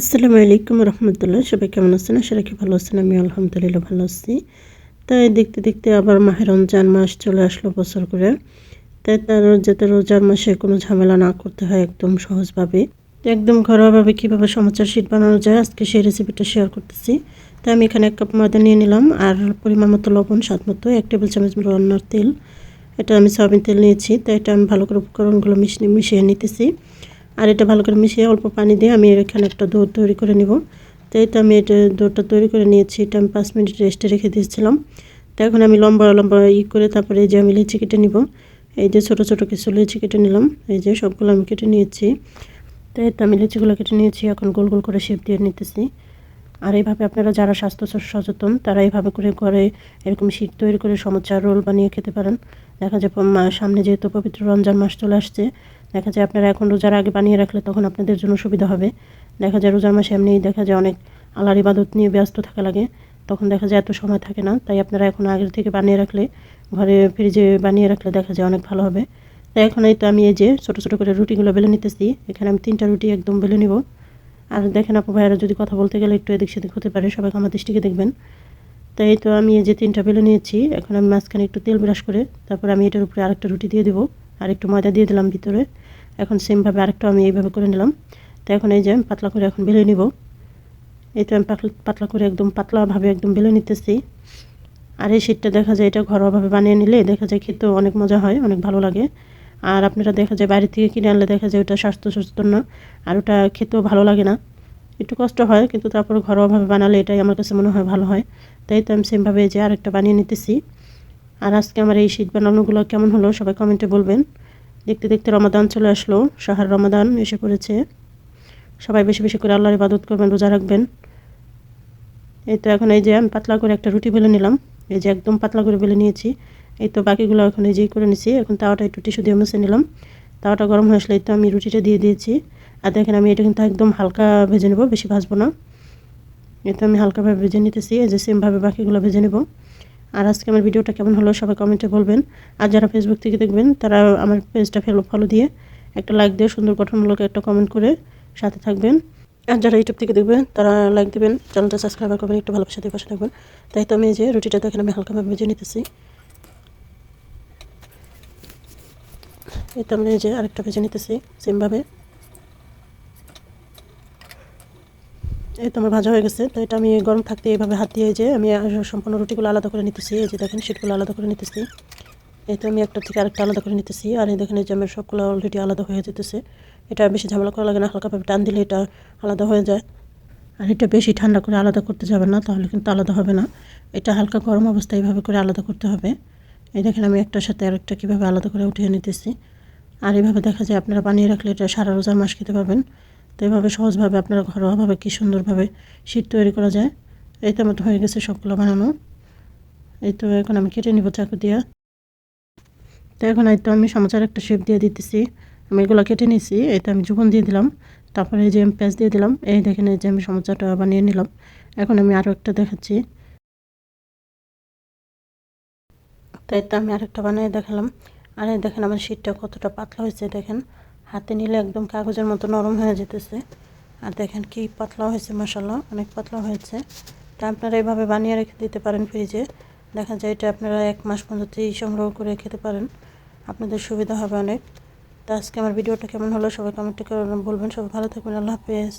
আসসালামু আলাইকুম রহমতুল্লাহ। সবাই কেমন আছেন? আশা রাখি ভালো আছেন। আমি আলহামদুলিল্লাহ ভালো আছি। তাই দেখতে দেখতে আবার মাহে রমজান মাস চলে আসলো বছর করে। তাই তার যাতে রোজার মাসে কোনো ঝামেলা না করতে হয় একদম সহজভাবে। একদম ঘরোয়াভাবে কীভাবে সমাচার শীট বানানো যায় আজকে সেই রেসিপিটা শেয়ার করতেছি। তাই আমি এখানে এক কাপ ময়দা নিয়ে নিলাম। আর পরিমাণ মতো লবণ, স্বাদ মতো এক টেবিল চামচ রান্নার তেল। এটা আমি সয়াবিন তেল নিয়েছি। তাই এটা আমি ভালো করে উপকরণগুলো মিশিয়ে মিশিয়ে নিতেছি। আর এটা ভালো করে মিশিয়ে অল্প পানি দিয়ে আমি এখানে একটা দৌড় তৈরি করে নিব। তো এটা আমি এটা দৌড়টা তৈরি করে নিয়েছি, এটা আমি পাঁচ মিনিট রেস্টে রেখে দিয়েছিলাম। তো এখন আমি লম্বা লম্বা ই করে তারপরে এই যে আমি লিচি কেটে নিব। এই যে ছোটো ছোটো কিছু লিচি কেটে নিলাম, এই যে সবগুলো আমি কেটে নিয়েছি। তো এটা আমি লিচিগুলো কেটে নিয়েছি, এখন গোল গোল করে শেপ দিয়ে নিতেছি। আর এইভাবে আপনারা যারা স্বাস্থ্য সচেতন, তারা এইভাবে করে ঘরে এরকম শীত তৈরি করে সমুচার রোল বানিয়ে খেতে পারেন। দেখা যায় সামনে যেহেতু পবিত্র রমজান মাস চলে আসছে দেখা যায় আপনারা এখন রোজার আগে বানিয়ে রাখলে তখন আপনাদের জন্য সুবিধা হবে। দেখা যায় রোজার মাসে এমনি দেখা যায় অনেক আল্লাহর ইবাদত নিয়ে ব্যস্ত থাকা লাগে। তখন দেখা যায় এত সময় থাকে না, তাই আপনারা এখন আগের থেকে বানিয়ে রাখলে, ঘরে ফ্রিজে বানিয়ে রাখলে দেখা যায় অনেক ভালো হবে। তাই এখন এই তো আমি এই যে ছোটো ছোটো করে রুটিগুলো বেলে নিতেছি, এখানে আমি তিনটা রুটি একদম বেলে নিব। আর দেখেন আপু ভাইয়ারা যদি কথা বলতে গেলে একটু এদিক সেদিক হতে পারে, সবাই আমার দৃষ্টিকে দেখবেন। তাই তো আমি এই যে তিনটা বেলে নিয়েছি, এখন আমি মাঝখানে একটু তেল ব্রাশ করে তারপর আমি এটার উপরে আরেকটা রুটি দিয়ে দেবো। আর একটু ময়দা দিয়ে দিলাম ভিতরে। এখন সেমভাবে আরেকটা আমি এইভাবে করে নিলাম। তো এখন এই যে আমি পাতলা করে এখন বেলে নিব। এই তো আমি পাতলা করে একদম পাতলাভাবে একদম বেলে নিতেছি। আর এই শীতটা দেখা যায় এটা ঘরোয়াভাবে বানিয়ে নিলে দেখা যায় খেতেও অনেক মজা হয়, অনেক ভালো লাগে। আর আপনারা দেখা যায় বাইরে থেকে কিনে আনলে দেখা যায় ওটা স্বাস্থ্য সচেতন না, আর ওটা খেতেও ভালো লাগে না। একটু কষ্ট হয়, কিন্তু তারপর ঘরোয়াভাবে বানালে এটাই আমার কাছে মনে হয় ভালো হয়। তাই তো আমি সেমভাবে যে আরেকটা বানিয়ে নিতেছি। আর আজকে আমার এই শীত বানানোগুলো কেমন হলো সবাই কমেন্টে বলবেন। দেখতে দেখতে রমাদান চলে আসলো, শাহার রমাদান এসে পড়েছে। সবাই বেশি বেশি করে আল্লাহর ইবাদত করবেন, রোজা রাখবেন। এই তো এখন এই যে আমি পাতলা করে একটা রুটি বেলে নিলাম, এই যে একদম পাতলা করে বেলে নিয়েছি। এই তো বাকিগুলো এখন এই যেই করে নিছি, এখন তাওয়াটা একটু টিস্যু দিয়ে মুছে নিলাম। তাওয়াটা গরম হয়ে আসলে এই তো আমি রুটিটা দিয়ে দিয়েছি। আর দেখেন আমি এটা কিন্তু একদম হালকা ভেজে নেব, বেশি ভাজবো না। এটা আমি হালকাভাবে ভেজে নিতেছি, এই যে সেমভাবে বাকিগুলো ভেজে নেব। আর আজকে আমার ভিডিওটা কেমন হলো সবাই কমেন্টে বলবেন। আর যারা ফেসবুক থেকে দেখবেন, তারা আমার পেজটা ফেলো ফলো দিয়ে একটা লাইক দিয়ে সুন্দর গঠনমূলক একটা কমেন্ট করে সাথে থাকবেন। আর যারা ইউটিউব থেকে দেখবেন, তারা লাইক দেবেন চ্যানেলটা সাবস্ক্রাইব করবেন, একটু ভালোবাসা দিয়ে পাশে থাকবেন। তাই তো আমি এই যে রুটিটা দেখেন, আমি হালকাভাবে ভেজে নিতেছি। এই তো আমি এই যে আরেকটা ভেজে নিতেছি সেমভাবে এই তো আমার ভাজা হয়ে গেছে। তো এটা আমি গরম থাকতে এইভাবে হাত দিয়ে যে আমি সম্পূর্ণ রুটিগুলো আলাদা করে নিতেছি। এই যে দেখেন সেটগুলো আলাদা করে নিতেছি। এই তো আমি একটা থেকে আরেকটা আলাদা করে নিতেছি। আর এই দেখেন, এই যে আমার সবগুলো অলরেডি আলাদা হয়ে যেতেছে। এটা বেশি ঝামেলা করা লাগে না, হালকাভাবে টান দিলে এটা আলাদা হয়ে যায়। আর এটা বেশি ঠান্ডা করে আলাদা করতে যাবে না, তাহলে কিন্তু আলাদা হবে না। এটা হালকা গরম অবস্থায় এইভাবে করে আলাদা করতে হবে। এই দেখেন, আমি একটার সাথে আরেকটা কীভাবে আলাদা করে উঠিয়ে নিতেছি। আর এইভাবে দেখা যায়, আপনারা বানিয়ে রাখলে এটা সারা রোজার মাস খেতে পারবেন তো এইভাবে সহজভাবে আপনারা ঘরোয়াভাবে কী সুন্দরভাবে শীত তৈরি করা যায়? এই তো মতো হয়ে গেছে সবগুলো বানানো। এই তো এখন আমি কেটে নিব চাকু দিয়া। তো এখন এই তো আমি সমাচার একটা শেপ দিয়ে দিতেছি। আমি এগুলো কেটে নিয়েছি তো আমি জুবন দিয়ে দিলাম। তারপরে এই যে আমি পেঁয়াজ দিয়ে দিলাম, এই দেখেন এই যে আমি সমাচারটা বানিয়ে নিলাম। এখন আমি আরও একটা দেখাচ্ছি। তাই তো আমি আরেকটা বানিয়ে দেখালাম। আর এই দেখেন আমার শীতটা কতটা পাতলা হয়েছে, দেখেন। হাতে নিলে একদম কাগজের মতো নরম হয়ে যেতেছে। আর দেখেন কি পাতলা হয়েছে মশালা অনেক পাতলা হয়েছে। তা আপনারা এইভাবে বানিয়ে রেখে দিতে পারেন ফ্রিজে। দেখা যায় এটা আপনারা এক মাস পর্যন্তই সংগ্রহ করে খেতে পারেন। আপনাদের সুবিধা হবে অনেক। তো আজকে আমার ভিডিওটা কেমন হলো সবাই কমেন্টে বলবেন। সবাই ভালো থাকবেন, আল্লাহ হাফেজ।